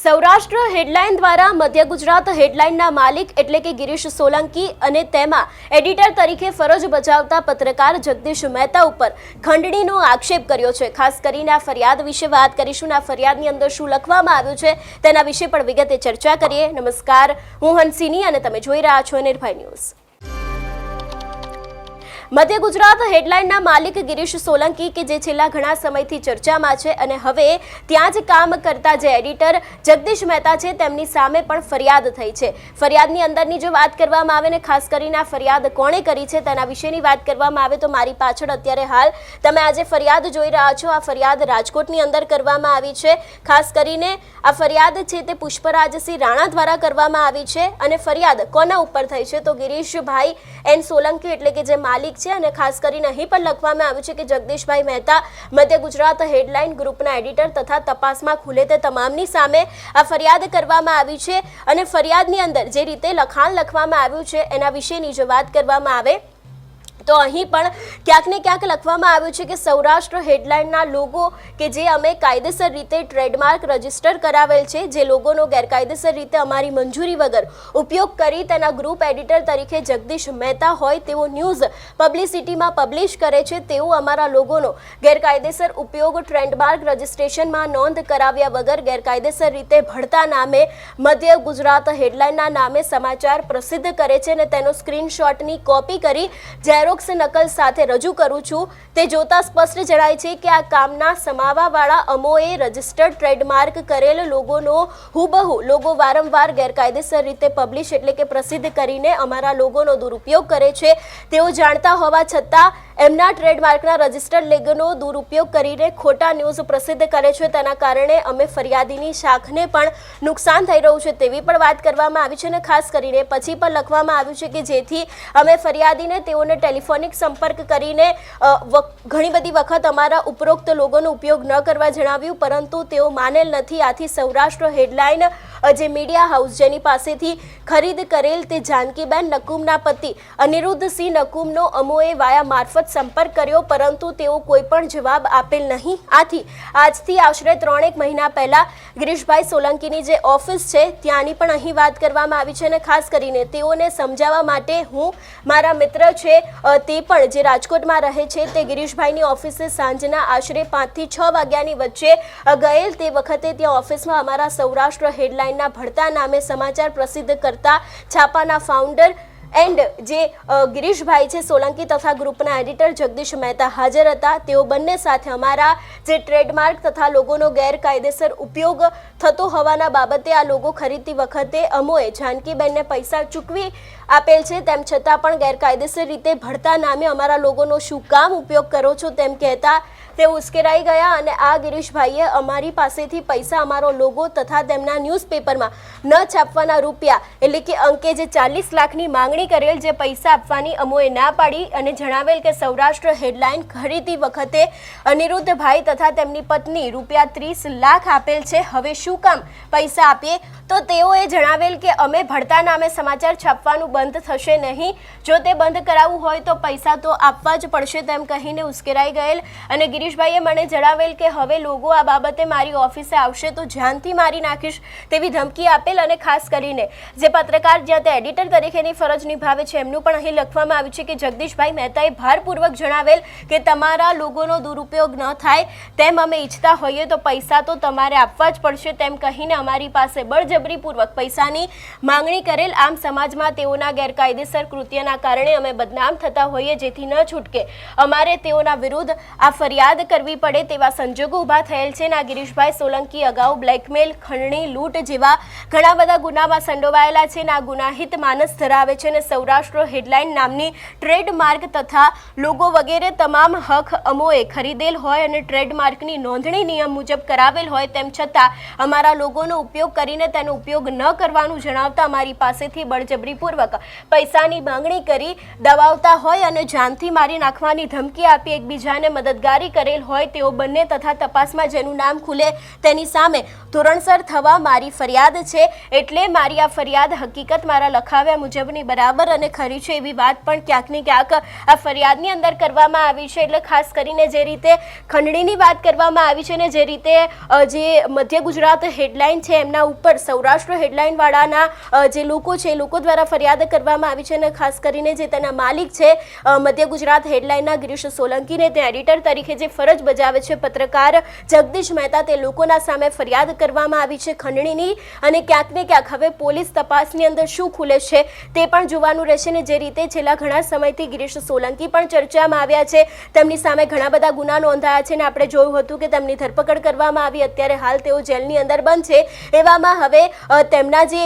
Saurashtra headline દ્વારા મધ્ય ગુજરાત હેડલાઇનના માલિક એટલે કે ગિરીશ સોલંકી અને તેમાં એડિટર તરીકે ફરજ બજાવતા પત્રકાર જગદીશ મહેતા ઉપર ખંડણીનો આક્ષેપ કર્યો છે. ખાસ કરીને આ ફરિયાદ વિશે વાત કરીશું આ ફરિયાદની અંદર શું લખવામાં આવ્યું છે તેના વિશે પણ વિગતે ચર્ચા કરીએ. નમસ્કાર, હું હંસિની અને તમે જોઈ રહ્યા છો નિર્ભય ન્યૂઝ. મધ્ય ગુજરાત હેડલાઇનના માલિક ગિરીશ સોલંકી કે જે છેલ્લા ઘણા સમયથી ચર્ચામાં છે અને હવે ત્યાં જ કામ કરતા જે એડિટર જગદીશ મહેતા છે, તેમની સામે પણ ફરિયાદ થઈ છે. ફરિયાદની અંદરની જો વાત કરવામાં આવે ને ખાસ કરીને આ ફરિયાદ કોણે કરી છે તેના વિશેની વાત કરવામાં આવે તો મારી પાછળ અત્યારે હાલ તમે આજે ફરિયાદ જોઈ રહ્યા છો. આ ફરિયાદ રાજકોટની અંદર કરવામાં આવી છે. ખાસ કરીને આ ફરિયાદ છે તે પુષ્પરાજસિંહ રાણા દ્વારા કરવામાં આવી છે અને ફરિયાદ કોના ઉપર થઈ છે? તો ગિરીશભાઈ એન સોલંકી એટલે કે જે માલિક છે અને ખાસ કરીને અહીં પણ લખવામાં આવ્યું છે કે જગદીશભાઈ મહેતા મધ્ય ગુજરાત હેડલાઇન ગ્રુપના એડિટર તથા તપાસમાં ખુલે તે તમામની સામે આ ફરિયાદ કરવામાં આવી છે અને ફરિયાદની અંદર જે રીતે લખાણ લખવામાં આવ્યું છે એના વિશેની જો વાત કરવામાં આવે તો અહીં પણ ક્યાંક ને ક્યાંક લખવામાં આવ્યું છે કે સૌરાષ્ટ્ર હેડલાઇનના લોગો કે જે અમે કાયદેસર રીતે ટ્રેડમાર્ક રજિસ્ટર કરાવેલ છે, જે લોગોનો ગેરકાયદેસર રીતે અમારી મંજૂરી વગર ઉપયોગ કરી તેના ગ્રુપ એડિટર તરીકે જગદીશ મહેતા હોય તેવો ન્યૂઝ પબ્લિસિટીમાં પબ્લિશ કરે છે, તેવું અમારા લોગોનો ગેરકાયદેસર ઉપયોગ ટ્રેન્ડમાર્ક રજિસ્ટ્રેશનમાં નોંધ કરાવ્યા વગર ગેરકાયદેસર રીતે ભળતા નામે મધ્ય ગુજરાત હેડલાઇનના નામે સમાચાર પ્રસિદ્ધ કરે છે અને તેનો સ્ક્રીનશોટની કોપી કરી ઝેરોક્સ નકલ સાથે રજૂ કરું છું. તે જોતા સ્પષ્ટ જણાય છે કે આ કામના સમાવાવાળા અમોએ રજિસ્ટર્ડ ટ્રેડમાર્ક કરેલ લોગોનો હુબહુ, લોગો વારંવાર ગેરકાયદેસર રીતે પબ્લિશ એટલે કે પ્રસિદ્ધ કરીને અમારા લોગોનો દુરુપયોગ કરે છે. તેઓ જાણતા હોવા છતાં એમના ટ્રેડમાર્કના રજિસ્ટર્ડ લેગનો દુરુપયોગ કરીને ખોટા ન્યૂઝ પ્રસિદ્ધ કરે છે. તેના કારણે અમે ફરિયાદીની શાખને પણ નુકસાન થઈ રહ્યું છે તેવી પણ વાત કરવામાં આવી છે અને ખાસ કરીને પછી પણ લખવામાં આવ્યું છે કે જેથી અમે ફરિયાદીને તેઓને ટેલિફોનિક સંપર્ક કરીને ઘણી બધી વખત અમારા ઉપરોક્ત લોગોનો ઉપયોગ ન કરવા જણાવ્યું, પરંતુ તેઓ માનેલ નથી. આથી સૌરાષ્ટ્ર હેડલાઇન અ, જે મીડિયા હાઉસ જેની પાસેથી ખરીદ કરેલ તે જાનકીબેન નકુમના પતિ અનિરુદ્ધસિંહ નકુમનો અમોએ વાયા મારફત સંપર્ક કર્યો પરંતુ તેઓ કોઈ પણ જવાબ આપેલ નહીં. આથી આજથી આશરે ત્રણેક મહિના પહેલા ગિરીશભાઈ સોલંકીની જે ઓફિસ છે ત્યાંની પણ અહીં વાત કરવામાં આવી છે અને ખાસ કરીને તેઓને સમજાવવા માટે હું મારા મિત્ર છે તે પણ જે રાજકોટમાં રહે છે તે ગિરીશભાઈની ઓફિસે સાંજના આશરે પાંચથી છ વાગ્યાની વચ્ચે ગયેલ તે વખતે ત્યાં ઓફિસમાં અમારા સૌરાષ્ટ્ર હેડલાઇનના ભળતા નામે સમાચાર પ્રસિદ્ધ કરતા છાપાના ફાઉન્ડર એન્ડ જે ગિરીશભાઈ છે, સોલંકી તથા ગ્રુપના એડિટર જગદીશ મહેતા હાજર હતા. તેઓ બંને સાથે અમારા જે ટ્રેડમાર્ક તથા લોગોનો ગેરકાયદેસર ઉપયોગ થતો હોવાના બાબતે આ લોગો ખરીદતી વખતે અમોએ જાનકીબેનને પૈસા ચૂકવી આપેલ છે, તેમ છતાં પણ ગેરકાયદેસર રીતે ભળતા નામે અમારા લોગોનો શું કામ ઉપયોગ કરો છો તેમ કહેતા તે ઉશ્કેરાઈ ગયા અને આ ગિરીશભાઈએ અમારી પાસેથી પૈસા અમારો લોગો તથા તેમના ન્યૂઝપેપરમાં ન છાપવાના રૂપિયા, એટલે કે અંકે જે ચાલીસ લાખની માંગણી કરેલ જે પૈસા આપવાની અમોએ ના પાડી અને જણાવેલ કે સૌરાષ્ટ્ર હેડલાઇન ખરીદી વખતે અનિરુદ્ધભાઈ તથા તેમની પત્ની રૂપિયા ત્રીસ લાખ આપેલ છે, હવે શું કામ? પૈસા આપીએ? તો તેઓએ જણાવેલ કે અમે ભળતા નામે સમાચાર છાપવાનું બંધ થશે નહીં. જો તે બંધ કરાવવું હોય તો પૈસા તો આપવા જ પડશે તેમ કહીને ઉશ્કેરાઈ ગયેલ. અને ગિરીશભાઈએ મને જણાવેલ કે હવે લોકો આ બાબતે મારી ઓફિસે આવશે તો જાનથી મારી નાખીશ તેવી ધમકી આપેલ અને ખાસ કરીને જે પત્રકાર જ્યાં તે એડિટર તરીકેની ફરજ નિભાવે છે એમનું પણ અહીં લખવામાં આવ્યું છે કે જગદીશભાઈ મહેતાએ ભારપૂર્વક જણાવેલ કે તમારા લોગોનો દુરુપયોગ ન થાય તેમ અમે ઈચ્છતા હોઈએ તો પૈસા તો તમારે આપવા જ પડશે તેમ કહીને અમારી પાસે બળજબરીપૂર્વક પૈસાની માંગણી કરેલ આમ સમાજમાં તેઓના ગેરકાયદેસર કૃત્યના કારણે અમે બદનામ થતા હોઈએ જેથી ન છૂટકે. અમારે તેઓના વિરુદ્ધ આ ફરિયાદ કરવી પડે તેવા સંજોગો ઊભા થયેલ છે. ના, ગિરીશભાઈ સોલંકી અગાઉ બ્લેકમેલ, ખંડણી, લૂંટ જેવા ઘણા બધા ગુનામાં સંડોવાયેલા છે. ના, ગુનાહિત માનસ ધરાવે છે અને સૌરાષ્ટ્ર હેડલાઇન નામની ટ્રેડમાર્ક તથા લોગો વગેરે તમામ હક અમોએ ખરીદેલ હોય અને ટ્રેડમાર્કની નોંધણી નિયમ મુજબ કરાવેલ હોય તેમ છતાં અમારા લોગોનો ઉપયોગ કરીને તેનો ઉપયોગ ન કરવાનું જણાવતા અમારી પાસેથી બળજબરીપૂર્વક પૈસાની માંગણી કરી દબાવતા હોય અને જાનથી મારી નાખવાની ધમકી આપી એકબીજાને મદદગારી કરેલ હોય તેઓ બંને તથા તપાસમાં જેનું નામ ખુલે તેની સામે ધોરણસર થવા મારી ફરિયાદ છે. એટલે મારી આ ફરિયાદ હકીકત મારા લખાવ્યા મુજબની બરાબર અને ખરી છે એવી વાત પણ ક્યાંક ને ક્યાંક આ ફરિયાદની અંદર કરવામાં આવી છે. એટલે ખાસ કરીને જે રીતે ખંડણીની વાત કરવામાં આવી છે ને જે રીતે જે મધ્ય ગુજરાત હેડલાઇન છે એમના ઉપર સૌરાષ્ટ્ર હેડલાઇનવાળાના જે લોકો છે એ લોકો દ્વારા ફરિયાદ કરવામાં આવી છે અને ખાસ કરીને જે તેના માલિક છે મધ્ય ગુજરાત હેડલાઇનના ગિરીશ સોલંકીને તે એડિટર તરીકે જે ફરજ બજાવે છે, પત્રકાર જગદીશ મહેતા તે લોકોના સામે ફરિયાદ કરવામાં આવી છે ખંડણીની અને ક્યાંક ને ક્યાંક હવે પોલીસ તપાસની અંદર શું ખુલે છે તે પણ જોવાનું રહેશે ને જે રીતે છેલ્લા ઘણા સમયથી ગિરીશ સોલંકી પણ ચર્ચામાં આવ્યા છે. તેમની સામે ઘણા બધા ગુના નોંધાયા છે ને આપણે જોયું હતું કે તેમની ધરપકડ કરવામાં આવી. અત્યારે હાલ તેઓ જેલની અંદર બંધ છે. એવામાં હવે તેમના જે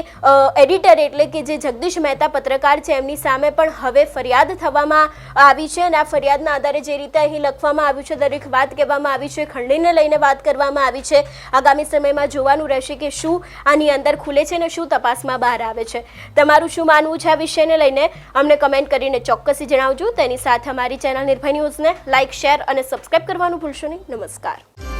એડિટર એટલે કે જે જગદીશ મહેતા પત્રકાર છે, એમની સામે પણ હવે ફરિયાદ થવામાં આવી છે અને આ ફરિયાદના આધારે જે રીતે અહીં લખવામાં આવ્યું છે, દરેક વાત કહેવામાં આવી છે, ખંડણીને લઈને વાત કરવામાં આવી છે. આગામી સમયમાં જોવાનું રહેશે કે શું આની અંદર ખુલે છે ને શું તપાસમાં બહાર આવે છે. તમારું શું માનવું છે આ વિષયને લઈને? અમને કમેન્ટ કરીને ચોક્કસી જણાવજો. તેની સાથે અમારી ચેનલ નિર્ભય ન્યૂઝને લાઇક, શેર અને સબસ્ક્રાઇબ કરવાનું ભૂલશો નહીં. નમસ્કાર.